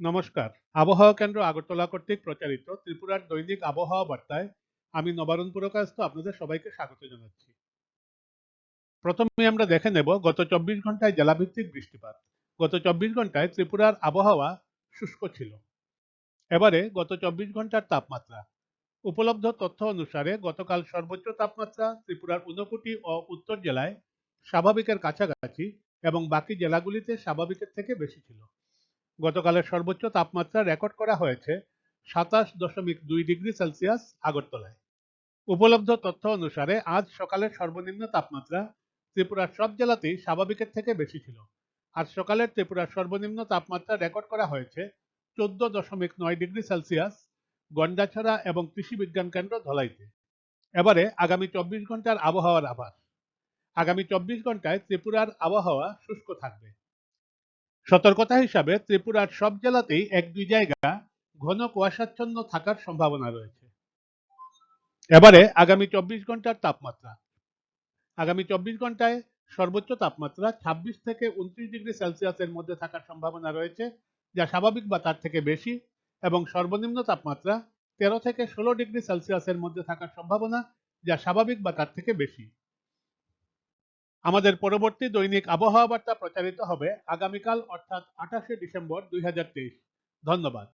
নমস্কার। আবহাওয়া কেন্দ্র আগরতলা কর্তৃক প্রচারিত ত্রিপুরার দৈনিক আবহাওয়া বার্তায় আমি নবারুণ পুরকাস্ত আপনাদের সবাইকে স্বাগত জানাচ্ছি। প্রথমে আমরা দেখে নেব গত চব্বিশ ঘন্টায় জেলাভিত্তিক বৃষ্টিপাত। গত চব্বিশ ঘন্টায় ত্রিপুরার আবহাওয়া শুষ্ক ছিল। এবারে গত চব্বিশ ঘণ্টার তাপমাত্রা। উপলব্ধ তথ্য অনুসারে গতকাল সর্বোচ্চ তাপমাত্রা ত্রিপুরার ঊনকোটি ও উত্তর জেলায় স্বাভাবিকের কাছাকাছি এবং বাকি জেলাগুলিতে স্বাভাবিকের থেকে বেশি ছিল। গতকালের সর্বোচ্চ তাপমাত্রা রেকর্ড করা হয়েছে সাতাশ দশমিক দুই ডিগ্রি সেলসিয়াস আগরতলায়। উপলব্ধ তথ্য অনুসারে আজ সকালের সর্বনিম্ন তাপমাত্রা ত্রিপুরার সব জেলাতেই স্বাভাবিকের থেকে বেশি ছিল। আজ সকালের ত্রিপুরার সর্বনিম্ন তাপমাত্রা রেকর্ড করা হয়েছে চোদ্দ দশমিক নয় ডিগ্রি সেলসিয়াস গন্ডাছড়া এবং কৃষি বিজ্ঞান কেন্দ্র ধলাইতে। এবারে আগামী চব্বিশ ঘণ্টার আবহাওয়ার আভাস। আগামী চব্বিশ ঘন্টায় ত্রিপুরার আবহাওয়া শুষ্ক থাকবে। সতর্কতা হিসাবে ত্রিপুরার সব জেলাতেই এক দুই জায়গা ঘন কুয়াশাচ্ছন্ন থাকার সম্ভাবনা রয়েছে। এবারে আগামী চব্বিশ ঘণ্টার তাপমাত্রা। আগামী চব্বিশ ঘন্টায় সর্বোচ্চ তাপমাত্রা ছাব্বিশ থেকে উনত্রিশ ডিগ্রি সেলসিয়াসের মধ্যে থাকার সম্ভাবনা রয়েছে, যা স্বাভাবিক বা তার থেকে বেশি, এবং সর্বনিম্ন তাপমাত্রা তেরো থেকে ষোলো ডিগ্রি সেলসিয়াসের মধ্যে থাকার সম্ভাবনা, যা স্বাভাবিক বা তার থেকে বেশি। আমাদের পরবর্তী দৈনিক আবহাওয়া বার্তা প্রচারিত হবে আগামীকাল, অর্থাৎ আঠাশে ডিসেম্বর দুই হাজার তেইশ। ধন্যবাদ।